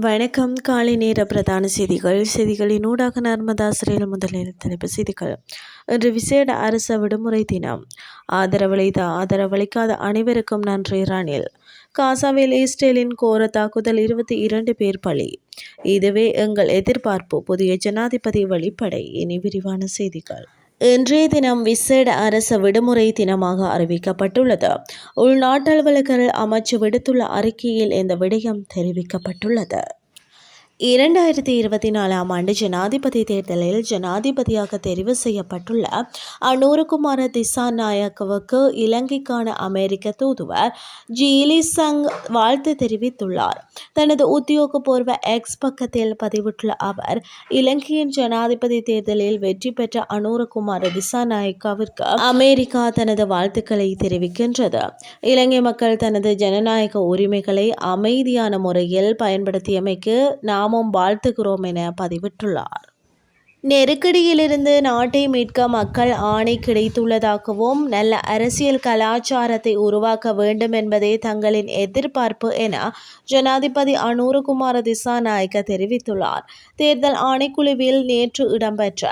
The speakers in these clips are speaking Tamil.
வணக்கம். காலை நேர பிரதான செய்திகள். செய்திகளின் ஊடாக நர்மதாசிரியர் முதலில் தலைப்பு செய்திகள். இன்று விசேட அரச விடுமுறை தினம். ஆதரவளித்த ஆதரவளிக்காத அனைவருக்கும் நன்றி ரணில். காசாவில் இஸ்ரேலின் கோர தாக்குதல் இருபத்தி இரண்டு பேர் பலி. இதுவே எங்கள் எதிர்பார்ப்பு. புதிய ஜனாதிபதி வழிப்படை இனி விரிவான செய்திகள். இன்றைய தினம் விசேட அரச விடுமுறை தினமாக அறிவிக்கப்பட்டுள்ளது. உள்நாட்டு அலுவலர்கள் அமைச்சு விடுத்துள்ள அறிக்கையில் இந்த விடயம் தெரிவிக்கப்பட்டுள்ளது. இரண்டாயிரத்தி இருபத்தி நாலாம் ஆண்டு ஜனாதிபதி தேர்தலில் ஜனாதிபதியாக தெரிவு செய்யப்பட்டுள்ள அனூருகுமார திசா நாயக்கவுக்கு இலங்கைக்கான அமெரிக்க தூதுவர் ஜீலி சங் வாழ்த்து தெரிவித்துள்ளார். தனது உத்தியோகபூர்வ எக்ஸ் பக்கத்தில் பதிவிட்டுள்ள அவர் இலங்கையின் ஜனாதிபதி தேர்தலில் வெற்றி பெற்ற அனூரகுமார திசா நாயக்காவிற்கு அமெரிக்கா தனது வாழ்த்துக்களை தெரிவிக்கின்றது. இலங்கை மக்கள் தனது ஜனநாயக உரிமைகளை அமைதியான முறையில் பயன்படுத்தியமைக்கு நாம் நாமும் வாழ்த்துகிறோம் என பதிவிட்டுள்ளார். நெருக்கடியிலிருந்து நாட்டை மீட்க மக்கள் ஆணை கிடைத்துள்ளதாகவும் நல்ல அரசியல் கலாச்சாரத்தை உருவாக்க வேண்டும் என்பதே தங்களின் எதிர்பார்ப்பு என ஜனாதிபதி அனூரகுமார திசாநாயக்க தெரிவித்துள்ளார். தேர்தல் ஆணைக்குழுவில் நேற்று இடம்பெற்ற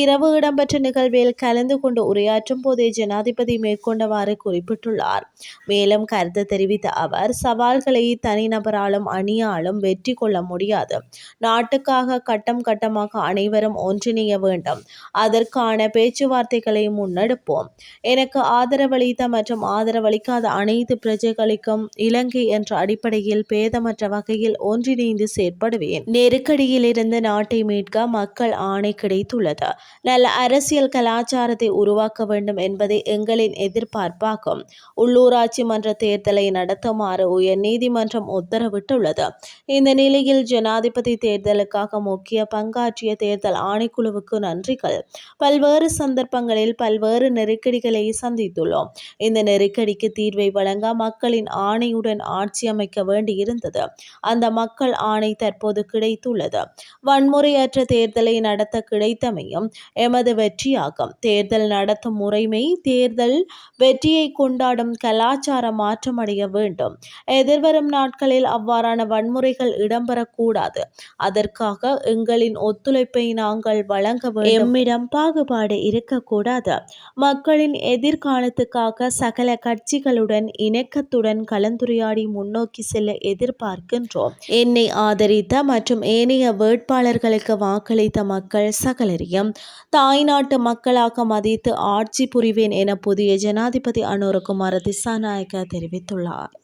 இரவு இடம்பெற்ற நிகழ்வில் கலந்து கொண்டு உரையாற்றும் போதே ஜனாதிபதி மேற்கொண்டவாறு குறிப்பிட்டுள்ளார். மேலும் கருத்து தெரிவித்த அவர் சவால்களை தனிநபராலும் அணியாலும் வெற்றி கொள்ள முடியாது. நாட்டுக்காக கட்டம் கட்டமாக அனைவரும் ஒன்றிணைய வேண்டும். அதற்கான பேச்சுவார்த்தைகளை முன்னெடுப்போம். எனக்கு ஆதரவளித்த மற்றும் ஆதரவளிக்காத அனைத்து பிரஜைகளுக்கும் இலங்கை என்ற அடிப்படையில் பேதமற்ற வகையில் ஒன்றிணைந்து செயற்படுவேன். நெருக்கடியில் இருந்து நாட்டை மீட்க மக்கள் ஆணை கிடைத்துள்ளது. நல்ல அரசியல் கலாச்சாரத்தை உருவாக்க வேண்டும் என்பதே எங்களின் எதிர்பார்ப்பாகும். உள்ளூராட்சி மன்ற தேர்தலை நடத்துமாறு உயர் நீதிமன்றம் உத்தரவிட்டுள்ளது. இந்த நிலையில் ஜனாதிபதி தேர்தலுக்காக முக்கிய பங்காற்றிய தேர்தல் ஆணைக்குழுவுக்கு நன்றிகள் பல்வேறு சந்தர்ப்பங்களில் பல்வேறு நெருக்கடிகளை சந்தித்துள்ளோம். இந்த நெருக்கடிக்கு தீர்வை வழங்க மக்களின் ஆணையுடன் ஆட்சி அமைக்க வேண்டியிருந்தது. அந்த மக்கள் ஆணை தற்போது கிடைத்துள்ளது. வன்முறையற்ற தேர்தலை நடத்த கிடைத்தமையும் எமது வெற்றியாகும். தேர்தல் நடத்தும் முறைமை தேர்தல் வெற்றியை கொண்டாடும் கலாச்சார மாற்றமடைய வேண்டும். எதிர்வரும் நாட்களில் அவ்வாறான வன்முறைகள் இடம்பெறக்கூடாது. அதற்காக எங்களின் ஒத்துழைப்பை நாங்கள் நாங்கள் வழங்க வேண்டும். எம்மிடம் பாகுபாடு இருக்கக்கூடாது. மக்களின் எதிர்காலத்துக்காக சகல கட்சிகளுடன் இணக்கத்துடன் கலந்துரையாடி முன்னோக்கி செல்ல எதிர்பார்க்கின்றோம். என்னை ஆதரித்த மற்றும் ஏனைய வேட்பாளர்களுக்கு வாக்களித்த மக்கள் சகலரியும் தாய்நாட்டு மக்களாக மதித்து ஆட்சி புரிவேன் என புதிய ஜனாதிபதி அனுரகுமார திசாநாயக்க தெரிவித்துள்ளார்.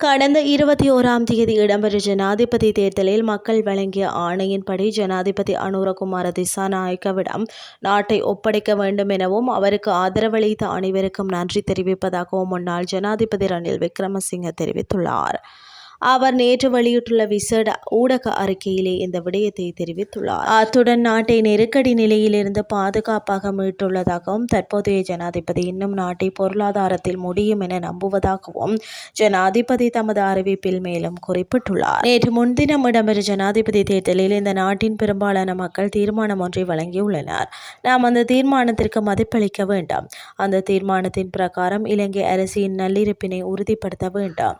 கடந்த இருபத்தி ஓராம் தேதி இடம்பெற்ற ஜனாதிபதி தேர்தலில் மக்கள் வழங்கிய ஆணையின்படி ஜனாதிபதி அனுரகுமார திசாநாயக்கவிடம் நாட்டை ஒப்படைக்க வேண்டும் எனவும் அவருக்கு ஆதரவளித்த அனைவருக்கும் நன்றி தெரிவிப்பதாகவும் முன்னாள் ஜனாதிபதி ரணில் விக்ரமசிங்க தெரிவித்துள்ளார். அவர் நேற்று வெளியிட்டுள்ள விசேட ஊடக அறிக்கையிலே இந்த விடயத்தை தெரிவித்துள்ளார். அத்துடன் நாட்டை நெருக்கடி நிலையிலிருந்து பாதுகாப்பாக மீட்டுள்ளதாகவும் தற்போதைய ஜனாதிபதி இன்னும் நாட்டை பொருளாதாரத்தில் முடியும் என நம்புவதாகவும் ஜனாதிபதி தமது அறிவிப்பில் மேலும் குறிப்பிட்டுள்ளார். நேற்று முன்தினம் இடம்பெற்ற ஜனாதிபதி தேர்தலில் இந்த நாட்டின் பெரும்பாலான மக்கள் தீர்மானம் ஒன்றை வழங்கியுள்ளனர். நாம் அந்த தீர்மானத்திற்கு மதிப்பளிக்க வேண்டாம். அந்த தீர்மானத்தின் பிரகாரம் இலங்கை அரசின் நல்லிருப்பினை உறுதிப்படுத்த வேண்டாம்.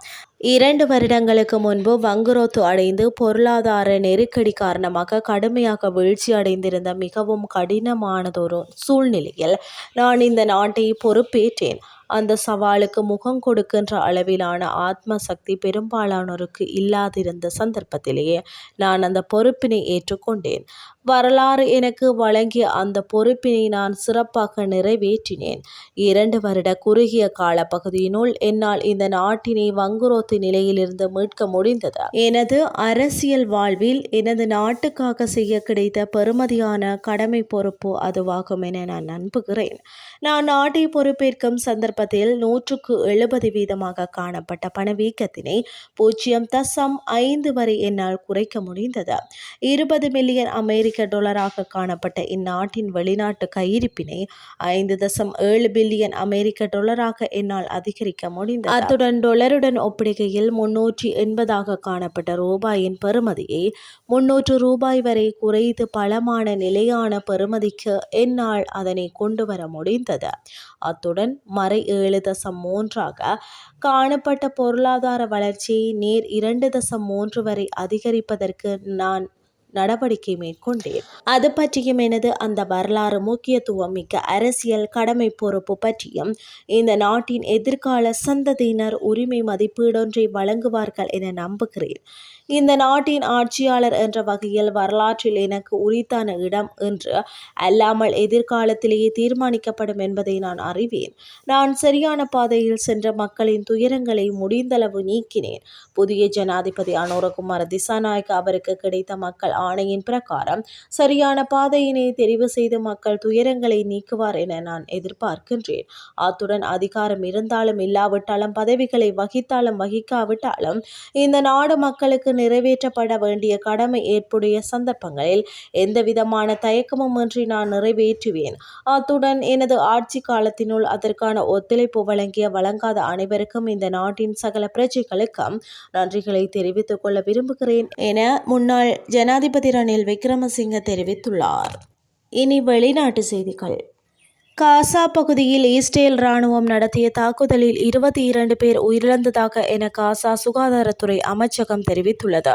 இரண்டு வருடங்களுக்கு முன்பு வங்குரோத்து அடைந்து பொருளாதார நெருக்கடி காரணமாக கடுமையாக வீழ்ச்சி அடைந்திருந்த மிகவும் கடினமானதொரு சூழ்நிலையில் நான் இந்த நாட்டை பொறுப்பேற்றேன். அந்த சவாலுக்கு முகம் கொடுக்கின்ற அளவிலான ஆத்ம சக்தி பெரும்பாலானோருக்கு இல்லாதிருந்த சந்தர்ப்பத்திலேயே நான் அந்த பொறுப்பினை ஏற்றுக்கொண்டேன். வரலாறு எனக்கு வழங்கிய அந்த பொறுப்பினை நான் சிறப்பாக நிறைவேற்றினேன். இரண்டு வருட குறுகிய கால பகுதியினுள் என்னால் இந்த நாட்டினை வங்குரோத்து நிலையிலிருந்து மீட்க முடிந்தது. எனது அரசியல் வாழ்வில் எனது நாட்டுக்காக செய்ய கிடைத்த பெருமதியான கடமை பொறுப்பு அதுவாகும் என நான் நம்புகிறேன். நான் நாட்டை பொறுப்பேற்கும் சந்தர்ப்பத்தில் நூற்றுக்கு எழுபது வீதமாக காணப்பட்ட பணவீக்கத்தினை பூஜ்ஜியம் தசம் ஐந்து வரை என்னால் குறைக்க முடிந்தது. இருபது மில்லியன் அமெரிக்க டாலராக காணப்பட்ட இந்நாட்டின் வெளிநாட்டு கையிருப்பினை ஐந்து தசம் ஏழு பில்லியன் அமெரிக்க டாலராக என்னால் அதிகரிக்க முடிந்தது. அத்துடன் டொலருடன் ஒப்பிடுகையில் முன்னூற்றி எண்பதாக காணப்பட்ட ரூபாயின் பெறுமதியை முன்னூற்று ரூபாய் வரை குறைத்து பலமான நிலையான பெறுமதிக்கு என்னால் அதனை கொண்டு வர முடிந்தது. அத்துடன் மறை ஏழு தசம் மூன்றாக காணப்பட்ட பொருளாதார வளர்ச்சியை நேர் இரண்டு தசம் மூன்று வரை அதிகரிப்பதற்கு நான் நடவடிக்கை மேற்கொண்டேன். அது பற்றியும் எனது அந்த வரலாறு முக்கியத்துவம் மிக்க அரசியல் கடமை பொறுப்பு பற்றியும் இந்த நாட்டின் எதிர்கால சந்ததியினர் உரிமை மதிப்பீடொன்றை வழங்குவார்கள் என நம்புகிறேன். இந்த நாட்டின் ஆட்சியாளர் என்ற வகையில் வரலாற்றில் எனக்கு உரித்தான இடம் என்று அல்லாமல் எதிர்காலத்திலேயே தீர்மானிக்கப்படும் என்பதை நான் அறிவேன். நான் சரியான பாதையில் சென்ற மக்களின் துயரங்களை முடிந்தளவு நீக்கினேன். புதிய ஜனாதிபதி அனுரகுமார் திசாநாயக்க அவருக்கு கிடைத்த மக்கள் ஆணையின் பிரகாரம் சரியான பாதையினை தெரிவு செய்து மக்கள் துயரங்களை நீக்குவார் என நான் எதிர்பார்க்கின்றேன். அத்துடன் அதிகாரம் இருந்தாலும் இல்லாவிட்டாலும் பதவிகளை வகித்தாலும் வகிக்காவிட்டாலும் இந்த நாடு மக்களுக்கு நிறைவேற்றப்பட வேண்டிய கடமை ஏற்புடைய சந்தர்ப்பங்களில் எந்தவிதமான தயக்கமும் இன்றி நான் நிறைவேற்றுவேன். அத்துடன் எனது ஆட்சி காலத்தினுள் அதற்கான ஒத்துழைப்பு வழங்கிய வழங்காத அனைவருக்கும் இந்த நாட்டின் சகல பிரஜைகளுக்கும் நன்றிகளை தெரிவித்துக் கொள்ள விரும்புகிறேன் என முன்னாள் ஜனாதிபதி ரணில் விக்ரமசிங்க தெரிவித்துள்ளார். இனி வெளிநாட்டு செய்திகள். காசா பகுதியில் இஸ்ரேல் ராணுவம் நடத்திய தாக்குதலில் இருபத்தி இரண்டு பேர் உயிரிழந்ததாக என காசா சுகாதாரத்துறை அமைச்சகம் தெரிவித்துள்ளது.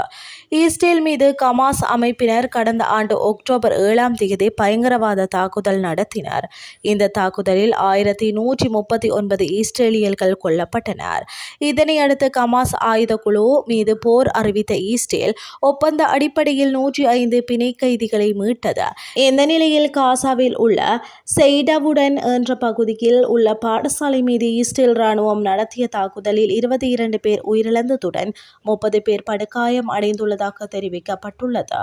இஸ்ரேல் மீது கமாஸ் அமைப்பினர் கடந்த ஆண்டு அக்டோபர் ஏழாம் தேதி பயங்கரவாத தாக்குதல் நடத்தினர். இந்த தாக்குதலில் ஆயிரத்தி நூற்றி முப்பத்தி ஒன்பது இஸ்ரேலியர்கள் கொல்லப்பட்டனர். இதனையடுத்து கமாஸ் ஆயுத குழு மீது போர் அறிவித்த இஸ்ரேல் ஒப்பந்த அடிப்படையில் நூற்றி ஐந்து பிணை கைதிகளை மீட்டது. இந்த நிலையில் காசாவில் உள்ள செய்டவு வுடன் என்ற பகுதியில் உள்ள பாடசாலை மீது இஸ்ரேல் ராணுவம் நடத்திய தாக்குதலில் இருபத்தி இரண்டு பேர் உயிரிழந்ததுடன் முப்பது பேர் படுகாயம் அடைந்துள்ளதாக தெரிவிக்கப்பட்டுள்ளது.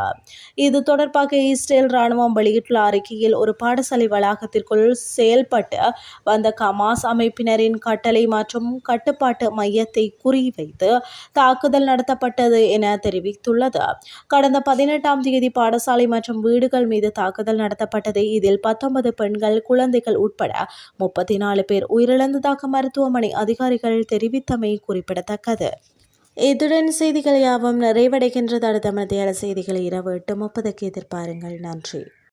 இது தொடர்பாக இஸ்ரேல் ராணுவம் வெளியிட்டுள்ள அறிக்கையில் ஒரு பாடசாலை வளாகத்திற்குள் செயல்பட்டு வந்த கமாஸ் அமைப்பினரின் கட்டளை மற்றும் கட்டுப்பாட்டு மையத்தை குறிவைத்து தாக்குதல் நடத்தப்பட்டது என தெரிவித்துள்ளது. கடந்த பதினெட்டாம் தேதி பாடசாலை மற்றும் வீடுகள் மீது தாக்குதல் நடத்தப்பட்டது. இதில் பத்தொன்பது பெண்கள் குழந்தை குழந்தைகள் உட்பட முப்பத்தி நாலு பேர் உயிரிழந்ததாக மருத்துவமனை அதிகாரிகள் தெரிவித்தமை குறிப்பிடத்தக்கது. இத்துடன் செய்திகள் யாவும் நிறைவடைகின்றது. அடுத்த மத்திய செய்திகளை இரவு எட்டு முப்பதுக்கு எதிர்பாருங்கள். நன்றி.